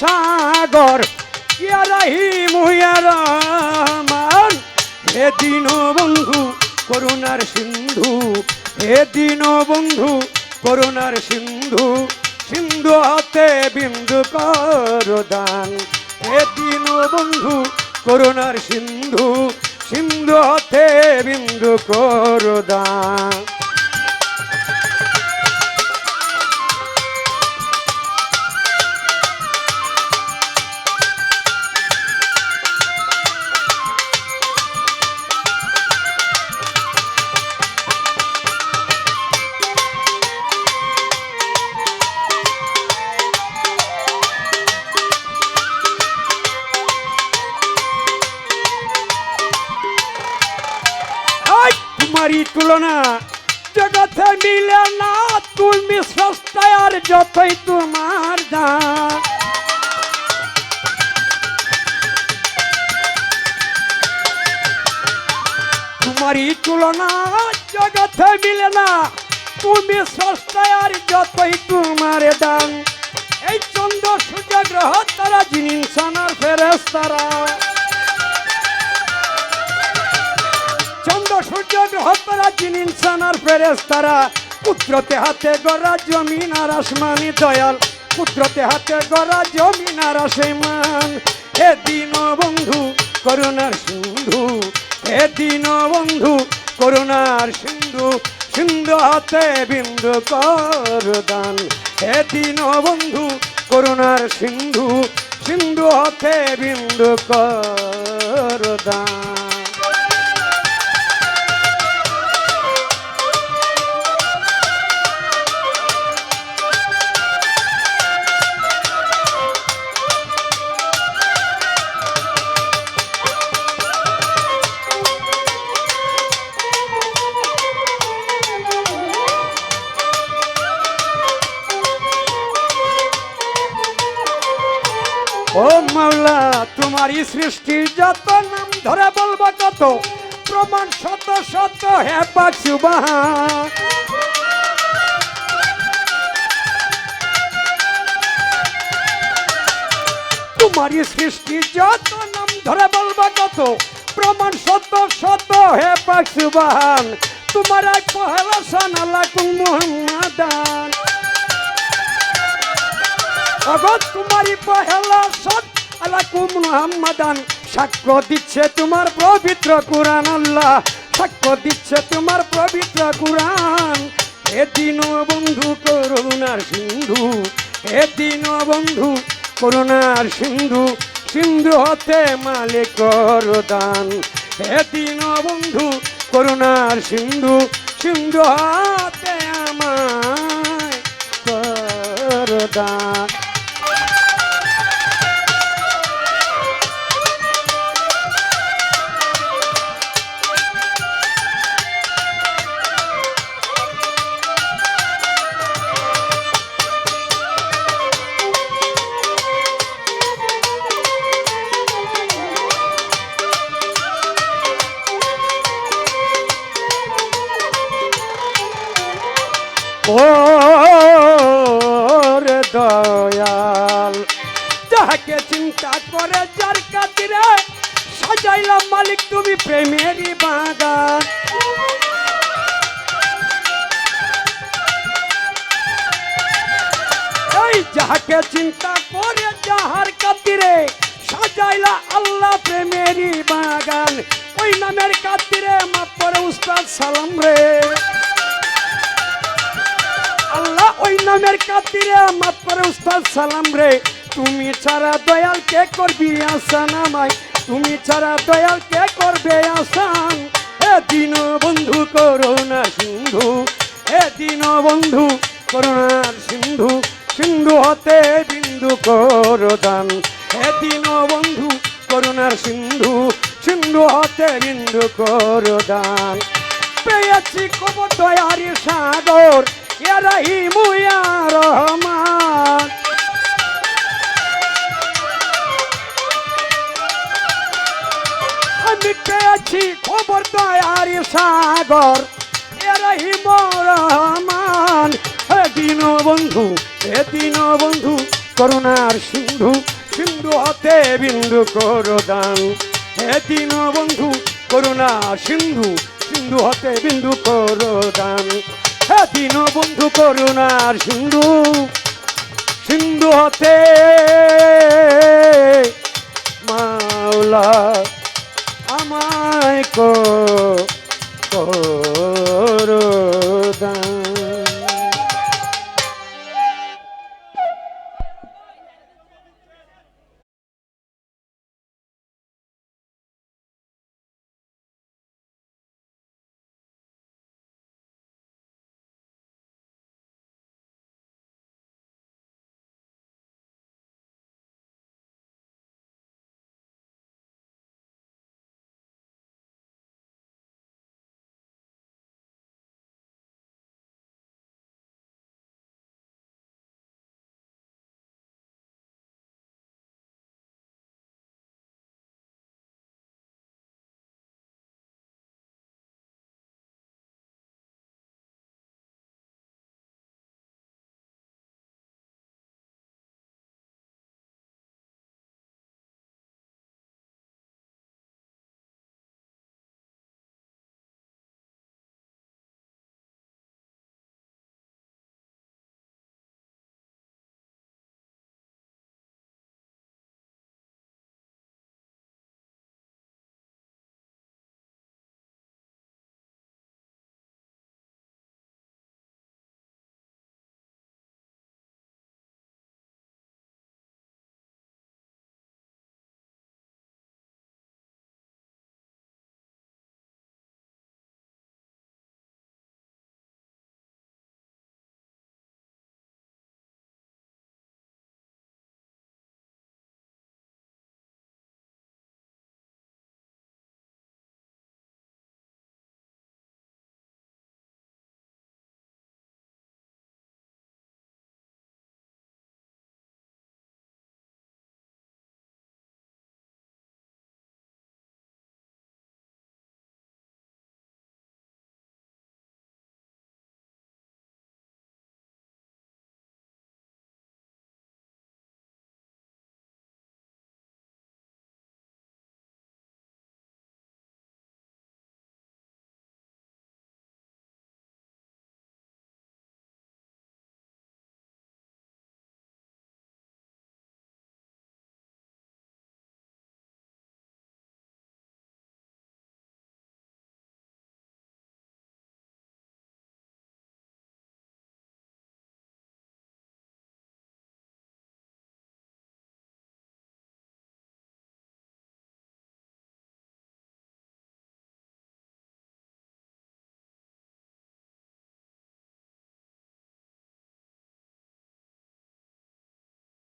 সাগর রাহিম রহমান হে দিন বন্ধু, করুণার সিন্ধু। হে দিন বন্ধু, করুণার সিন্ধু। সিন্ধু হাতে বিন্দু কর দান হে দিন বন্ধু, করুণার সিন্ধু। সিন্ধু হাতে বিন্দু কর তোমারই তুলনা জগতে মিলে না, তুমি সস্তায় আর যতই তোমার দাম তোমারই তুলনা, জগতে মিলে না, তুমি সস্তায় আর যতই তোমার দাম। এই চন্দ্র সূর্য গ্রহ তারা জিনিস ফেরেস তারা জিন ইনসান আর ফেরেস তারা কুদরতে হাতে গড়া জমিন আর আসমানি দয়াল, কুদরতে হাতে গড়া জমিন আর আসমান। হে দিন বন্ধু করুণার সিন্ধু, হে দিন বন্ধু করুণার সিন্ধু সিন্ধু হাতে বিন্দু কর দান হে দিন বন্ধু করুণার সিন্ধু সিন্ধু হাতে বিন্দু কর ও মাওলা তোমারই সৃষ্টির যত নাম ধরে বলব কত প্রমাণ শত শত হে সুবহান তোমারই সৃষ্টির যত নাম ধরে বলব কত প্রমাণ শত শত হে পাক সুবহান তোমার আই পহেলা সানালা কুম মুহাম্মাদান অগত তোমারই পহেলা সত আলাকুম মুহাম্মাদান। সাক্ষ্য দিচ্ছে তোমার পবিত্র কুরআন, আল্লাহ। সাক্ষ্য দিচ্ছে তোমার পবিত্র কুরআন। এ দিন বন্ধু করুণার সিন্ধু এ দিন বন্ধু করুণার সিন্ধু সিন্ধু হতে মালিক দান হে দিন বন্ধু করুণার সিন্ধু সিন্ধু হাতে আমায় কর চিন্তা করে কাতিরে সাজাইলাম মালিক, তুমি প্রেমেরই বাগান। এই যাহাকে চিন্তা করে যাহার কাতিরে সাজাইলা আল্লাহ প্রেমেরই বাগান। ওই নামের কাতিরে মাপ করে উস্তাদ সালাম রে। আল্লাহ, ওই নামের কাতিরে মাপ করে উস্তাদ সালাম রে। তুমি ছাড়া দয়াল কে করবি আসান আমায়? তুমি ছাড়া দয়াল কে করবে আসান? এ দিন বন্ধু করোনা সিন্ধু এ দিন বন্ধু করোনার সিন্ধু সিন্ধু হতে বিন্দু করদান। হে দিন বন্ধু করুণার সিন্ধু সিন্ধু হতে বিন্দু করদান। পেয়েছি খবর দয়ারি সাগর, এরাই মুয়া রহমান। খবর দয়ারি সাগর, এরাই রহমান হে দিন বন্ধু হে দিন বন্ধু, করুণার সিন্ধু সিন্ধু হতে বিন্দু করদান। হে দিন বন্ধু করুণা সিন্ধু সিন্ধু হতে বিন্দু করদান। হে দিন বন্ধু, করুণার সিন্ধু সিন্ধু হতে মাওলা আমায় কো